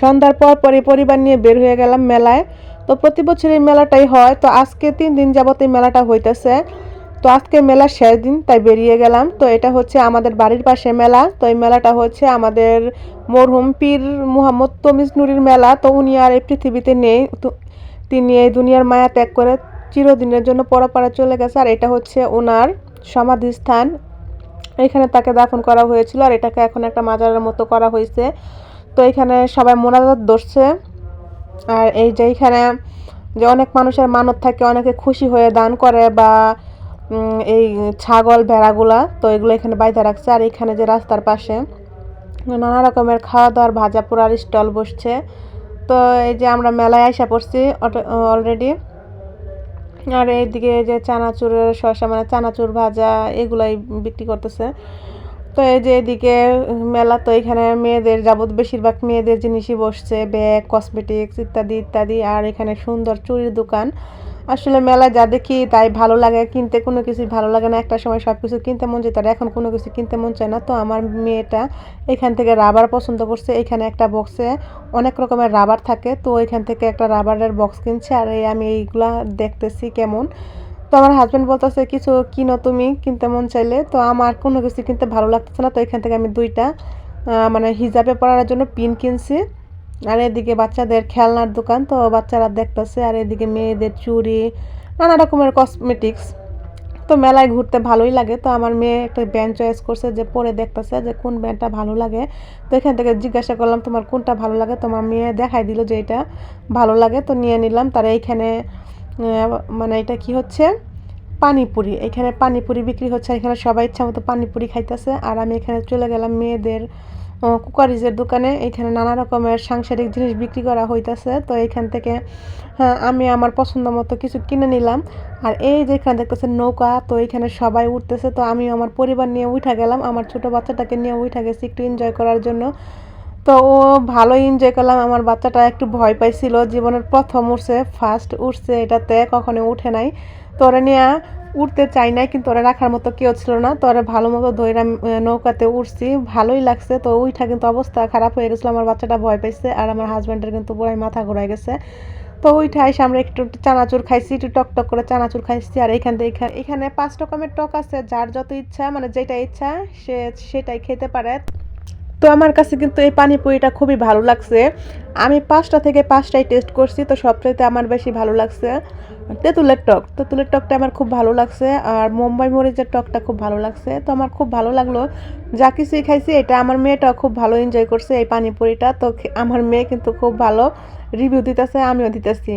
সন্ধ্যার পর পরই পরিবার নিয়ে বের হয়ে গেলাম মেলায়। তো প্রতি বছর এই মেলাটাই হয়। তো আজকে তিন দিন যাবত এই মেলাটা হইতেছে। তো আজকে মেলার শেষ দিন, তাই বেরিয়ে গেলাম। তো এটা হচ্ছে আমাদের বাড়ির পাশে মেলা। তো এই মেলাটা হচ্ছে আমাদের মরহুম পীর মুহাম্মদ তমিজ নুরির মেলা। তো উনি আর এই পৃথিবীতে নেই। তিনি এই দুনিয়ার মায়া ত্যাগ করে চিরদিনের জন্য পরপারে চলে গেছে। আর এটা হচ্ছে ওনার সমাধিস্থান। এখানে তাকে দাফন করা হয়েছিল। আর এটাকে এখন একটা মাজারের মতো করা হয়েছে। তো এখানে সবাই মোনাজাত ধরছে। আর এই যে এখানে যে অনেক মানুষের মানত থাকে, অনেকে খুশি হয়ে দান করে বা এই ছাগল, ভেড়াগুলা, তো এগুলো এখানে বাইতে রাখছে। আর এখানে যে রাস্তার পাশে নানা রকমের খাওয়া দাওয়ার ভাজা পোড়ার স্টল বসছে। তো এই যে আমরা মেলায় আসা পড়ছি অলরেডি। আর এইদিকে যে চানাচুরের শসা মানে চানাচুর ভাজা, এগুলাই বিক্রি করতেছে। তো এই যে এদিকে মেলা তো এখানে মেয়েদের যাবত বেশিরভাগ মেয়েদের জিনিসই বসছে, ব্যাগ কসমেটিক্স ইত্যাদি ইত্যাদি, আর এখানে সুন্দর চুরির দোকান। আসলে মেলায় যা দেখি তাই ভালো লাগে, কিনতে কোনো কিছু ভালো লাগে না, একটা সময় সব কিছু কিনতে মন চায় আর এখন কোনো কিছু কিনতে মন চায় না। তো আমার মেয়েটা এখান থেকে রাবার পছন্দ করছে, এখানে একটা বক্সে অনেক রকমের রাবার থাকে, তো এখান থেকে একটা রাবারের বক্স কিনছে, আর এই আমি এইগুলা দেখতেছি কেমন। তো আমার হাজব্যান্ড বলতেছে, কিছু কিনো তুমি কিনতে মন চাইলে। তো আমার কোনো কিছু কিনতে ভালো লাগতেছে না, তো এখান থেকে আমি দুইটা মানে হিজাবে পরার জন্য পিন কিনছি। আর এদিকে বাচ্চাদের খেলনার দোকান, তো বাচ্চারা দেখতেছে, আর এদিকে মেয়েদের চুড়ি, নানা রকমের কসমেটিক্স তো মেলায় ঘুরতে ভালোই লাগে। তো আমার মেয়ে একটা ব্যান্ড চয়েস করছে যে পরে দেখতেছে যে কোন ব্যান্ডটা ভালো লাগে। তো এখান থেকে জিজ্ঞাসা করলাম, তোমার কোনটা ভালো লাগে? তোমার মেয়ে দেখাই দিল যে এটা ভালো লাগে। তো নিয়ে নিলাম। তারা এইখানে মানে এটা কি হচ্ছে? পানিপুরি। এখানে পানিপুরি বিক্রি হচ্ছে এখানে সবাই ইচ্ছা মতো পানিপুরি খাইতেছে। আর আমি এখানে চলে গেলাম মেয়েদের কুকারিজের দোকানে। এখানে নানা রকমের সাংসারিক জিনিস বিক্রি করা হইতেছে। তো এখান থেকে হ্যাঁ আমি আমার পছন্দ মতো কিছু কিনে নিলাম। আর এই যে এখানে দেখতেছে নৌকা, তো এখানে সবাই উঠতেছে। তো আমি আমার পরিবার নিয়ে উঠা গেলাম। আমার ছোট বাচ্চাটাকে নিয়ে উঠা গেছি একটু এনজয় করার জন্য। তো ও ভালোই এনজয় করলাম। আমার বাচ্চাটা একটু ভয় পাইছিল। জীবনের প্রথম উঠছে ফার্স্ট উঠছে এটাতে কখনো উঠে নাই। তো ওরা নিয়ে উঠতে চাই নাই, কিন্তু ওরা রাখার মতো কেউ ছিল না। তো ওরা ভালো মতো ধৈরা নৌকাতে উঠছি ভালোই লাগছে। তো ওইটা কিন্তু অবস্থা খারাপ হয়ে গেছিল। আমার বাচ্চাটা ভয় পাইছে আর আমার হাজব্যান্ডের কিন্তু পুরাই মাথা ঘুরাই গেছে। তো ওইটা এসে আমরা একটু চানাচুর খাইছি, একটু টক টক করে চানাচুর খাইছি আর এখান থেকে এখানে পাঁচ রকমের টক আছে। যার যত ইচ্ছা মানে যেটা ইচ্ছা, সে সেটাই খেতে পারে। তো আমার কাছে কিন্তু এই পানিপুরিটা খুবই ভালো লাগছে। আমি পাঁচটা থেকে পাঁচটাই টেস্ট করছি, তো সবচাইতে আমার বেশি ভালো লাগছে। তেঁতুলের টক, তেঁতুলের টকটা আমার খুব ভালো লাগছে, আর মুম্বাই মরিচের টকটা খুব ভালো লাগছে। তো আমার খুব ভালো লাগল, যা কিছুই খাইছি, এটা আমার মেয়েটাও খুব ভালো এনজয় করছে এই পানিপুরিটা তো আমার মেয়ে কিন্তু খুব ভালো রিভিউ দিতেছে, আমিও দিতেছি।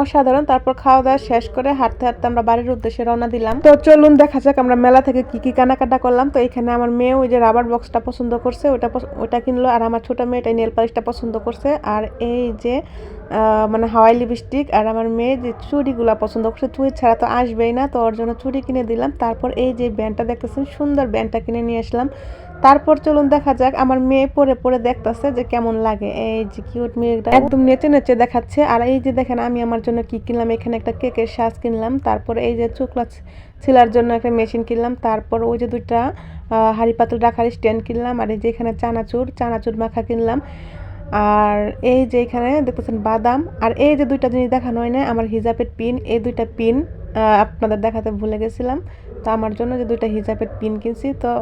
অসাধারণ। তারপর খাওয়া দাওয়া শেষ করে হাঁটতে হাঁটতে আমরা বাড়ির উদ্দেশ্যে রওনা দিলাম। তো চলুন দেখা যাক আমরা মেলা থেকে কি কি কেনাকাটা করলাম। তো এখানে আমার মেয়ে ওই যে রাবার বক্সটা পছন্দ করছে, ওটা ওটা কিনলো। আর আমার ছোট মেয়েটা নেল পালিশটা পছন্দ করছে। আর এই যে মানে হাওয়াই লিপস্টিক আর আমার মেয়ে যে চুড়িগুলা পছন্দ করছে, চুড়ি ছাড়া তো আসবেই না। তো ওর জন্য চুড়ি কিনে দিলাম। তারপর এই যে ব্যান্ডটা দেখতেছেন, সুন্দর ব্যান্ডটা কিনে নিয়ে আসলাম। তারপর চলুন দেখা যাক, আমার মেয়ে পরে পরে দেখতেছে যে কেমন লাগে। এই যে কিউট মেয়েটা একদম নেচে নেচে দেখাচ্ছে। আর এই যে দেখেন, আমি আমার জন্য কি কিনলাম? এখানে একটা কেকের সাজ কিনলাম। তারপর এই যে চুকলা ছিলার জন্য একটা মেশিন কিনলাম। তারপর ওই যে দুইটা হাঁড়ি পাতল রাখার স্ট্যান্ড কিনলাম। আর এই যে এখানে চানাচুর চানাচুর মাখা কিনলাম। আর এই যে এখানে দেখতেছেন বাদাম। আর এই যে দুইটা জিনিস দেখানো হয় না, আমার হিজাবের পিন। এই দুইটা পিন আপনাদের দেখাতে ভুলে গেছিলাম। তো আমার জন্য যে দুইটা হিজাবের পিন কিনছি, তো